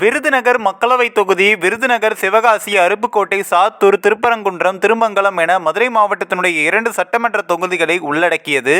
விருதுநகர் மக்களவைத் தொகுதி விருதுநகர் சிவகாசி அருப்புக்கோட்டை சாத்தூர் திருப்பரங்குன்றம் திருமங்கலம் என மதுரை மாவட்டத்தினுடைய இரண்டு சட்டமன்ற தொகுதிகளை உள்ளடக்கியது.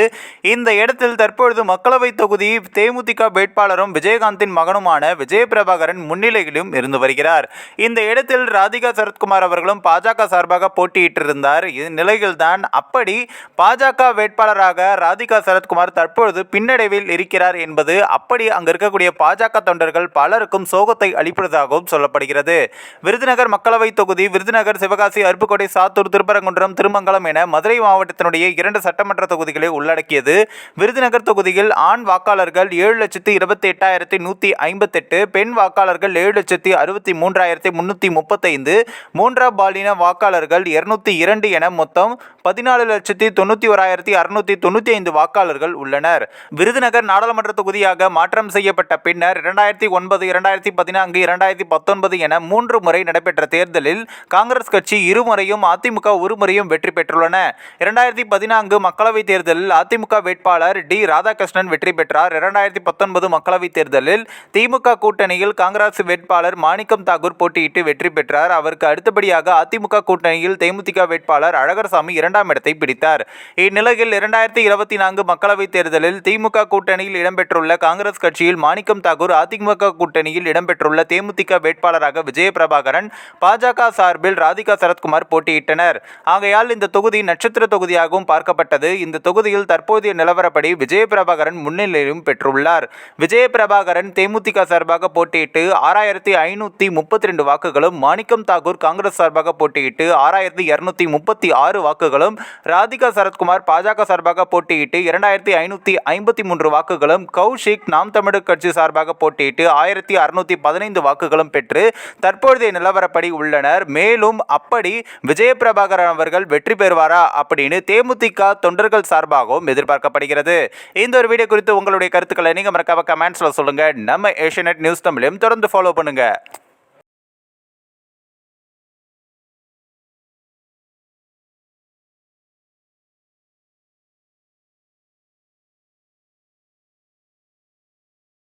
இந்த இடத்தில் தற்பொழுது மக்களவைத் தொகுதி தேமுதிக வேட்பாளரும் விஜயகாந்தின் மகனுமான விஜயபிரபாகரன் முன்னிலையிலும் இருந்து வருகிறார். இந்த இடத்தில் ராதிகா சரத்குமார் அவர்களும் பாஜக சார்பாக போட்டியிட்டிருந்தார். இந்நிலையில்தான் அப்படி பாஜக வேட்பாளராக ராதிகா சரத்குமார் தற்பொழுது பின்னடைவில் இருக்கிறார் என்பது அப்படி அங்கு இருக்கக்கூடிய பாஜக தொண்டர்கள் பலருக்கும் சோகத்தை அளிப்பதாகவும் சொல்லப்படுகிறது. விருதுநகர் மக்களவைத் தொகுதி விருதுநகர் சிவகாசி அருப்புக்கோட்டை சாத்தூர் திருப்பரங்குன்றம் திருமங்கலம் என மதுரை மாவட்டத்தினுடைய இரண்டு சட்டமன்ற தொகுதிகளை உள்ளடக்கியது. விருதுநகர் தொகுதியில் ஆண் வாக்காளர்கள் ஏழு லட்சத்தி இருபத்தி எட்டாயிரத்தி நூற்றி ஐம்பத்தெட்டு பெண் வாக்காளர்கள் ஏழு லட்சத்தி அறுபத்தி மூன்றாயிரத்தி முன்னூற்றி முப்பத்தைந்து மூன்றாம் பாலின வாக்காளர்கள் இருநூத்தி இரண்டு என மொத்தம் பதினாலு லட்சத்தி தொண்ணூற்றி ஓராயிரத்தி அறுநூத்தி தொண்ணூற்றி ஐந்து வாக்காளர்கள் உள்ளனர். விருதுநகர் நாடாளுமன்ற தொகுதியாக மாற்றம் செய்யப்பட்ட பின்னர் இரண்டாயிரத்தி ஒன்பது இரண்டாயிரத்தி பதினான்கு இரண்டாயிரத்தி பத்தொன்பது என மூன்று முறை நடைபெற்ற தேர்தலில் காங்கிரஸ் கட்சி இருமுறையும் அதிமுக ஒருமுறையும் வெற்றி பெற்றுள்ளன. இரண்டாயிரத்தி பதினான்கு மக்களவைத் தேர்தலில் அதிமுக வேட்பாளர் டி. ராதாகிருஷ்ணன் வெற்றி பெற்றார். இரண்டாயிரத்தி பத்தொன்பது மக்களவைத் தேர்தலில் திமுக கூட்டணியில் காங்கிரஸ் வேட்பாளர் மாணிக்கம் தாக்கூர் போட்டியிட்டு வெற்றி பெற்றார். அவருக்கு அடுத்தபடியாக அதிமுக கூட்டணியில் தேமுதிக வேட்பாளர் அழகர்சாமி இரண்டாம் இடத்தை பிடித்தார். இந்நிலையில் இரண்டாயிரத்தி இருபத்தி நான்கு மக்களவைத் தேர்தலில் திமுக கூட்டணியில் இடம்பெற்றுள்ள காங்கிரஸ் கட்சியில் மாணிக்கம் தாக்கூர் அதிமுக கூட்டணியில் இடம்பெற்ற பெற்றுள்ள தேமுதிக வேட்பாளராக விஜயபிரபாகரன் பாஜக சார்பில் ராதிகா சரத்குமார் போட்டியிட்டனர். ஆகையால் இந்த தொகுதி நட்சத்திர தொகுதியாகவும் பார்க்கப்பட்டது. இந்த தொகுதியில் தற்போதைய நிலவரப்படி விஜயபிரபாகரன் முன்னிலையும் பெற்றுள்ளார். விஜயபிரபாகரன் தேமுதிக சார்பாக போட்டியிட்டு ஆறாயிரத்தி ஐநூற்றி முப்பத்தி ரெண்டு வாக்குகளும் மாணிக்கம் தாகூர் காங்கிரஸ் சார்பாக போட்டியிட்டு ஆறாயிரத்தி இருநூத்தி முப்பத்தி ஆறு வாக்குகளும் ராதிகா சரத்குமார் பாஜக சார்பாக போட்டியிட்டு இரண்டாயிரத்தி ஐநூத்தி ஐம்பத்தி மூன்று வாக்குகளும் கௌஷிக் நாம் தமிழர் கட்சி சார்பாக போட்டியிட்டு ஆயிரத்தி அறுநூத்தி பதினைந்து வாக்குகளும் பெற்று தற்பொழுதைய நிலவரப்படி உள்ளனர். மேலும் அப்படி விஜயபிரபாகரன் அவர்கள் வெற்றி பெறுவாரா அப்படின்னு தேமுதிக தொண்டர்கள் சார்பாகவும் எதிர்பார்க்கப்படுகிறது. இந்த ஒரு வீடியோ குறித்து உங்களுடைய கருத்துக்களை நீங்க மறக்காம கமெண்ட்ஸ்ல சொல்லுங்க. நம்ம ஏஷியநெட் நியூஸ் தமிழையும் தொடர்ந்து ஃபாலோ பண்ணுங்க.